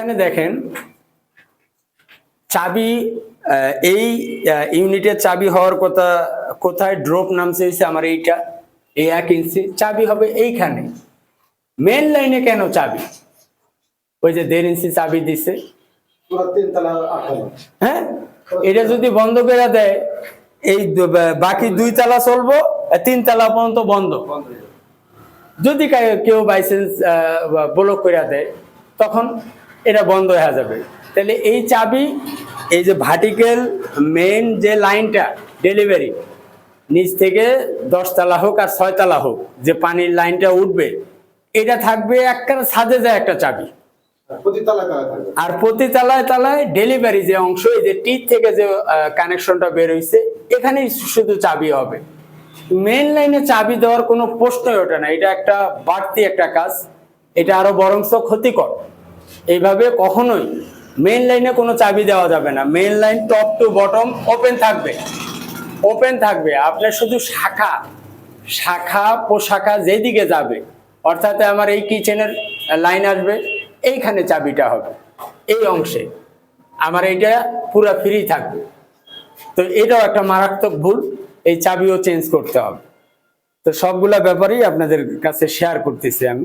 এখানে দেখেন, চাবি এই ইউনিটের চাবি হওয়ার কথা, কোথায় ড্রপ নামছে আমার এইটা, এই এক ইঞ্চি, চাবি হবে এইখানে। মেন লাইনে কেন চাবি? ওই যে দেড় ইঞ্চি চাবি দিছে। হ্যাঁ? এটা যদি বন্ধ করে দেয়, এই বাকি দুই তালা চলবো তিন তালা পর্যন্ত বন্ধ। যদি কেউ বাইসেন্স ব্লক করে দেয়, তখন এটা বন্ধ হয়ে যাবে। তাহলে এই চাবি এই যে ভার্টিক্যাল মেন যে লাইনটা ডেলিভারি নিচ থেকে দশতলা হোক আর ছয়তলা হোক যে পানির লাইনটা উঠবে এটা থাকবে একটা সাজে যায় একটা চাবি আর প্রতি তালায় তালায় ডেলিভারি যে অংশ এই যে টি থেকে যে কানেকশনটা বের হইছে এখানেই শুধু চাবি হবে। মেন লাইনে চাবি দেওয়ার কোনো প্রশ্নই ওঠে না। এটা একটা বাড়তি একটা কাজ। এটা আরও বরংস ক্ষতিকর। এইভাবে কখনোই মেন লাইনে কোনো চাবি দেওয়া যাবে না। Main line top to bottom open থাকবে। ওপেন থাকবে। আপনার শুধু শাখা শাখা, পোশাখা যেদিকে যাবে, অর্থাৎ আমার এই কিচেনের লাইন আসবে, এইখানে চাবিটা হবে। এই অংশে। আমার এইটা পুরো ফ্রি থাকবে। তো এটাও একটা মারাত্মক ভুল। এই চাবিও চেঞ্জ করতে হবে। তো সবগুলা ব্যাপারেই আপনাদের কাছে শেয়ার করতেছি আমি।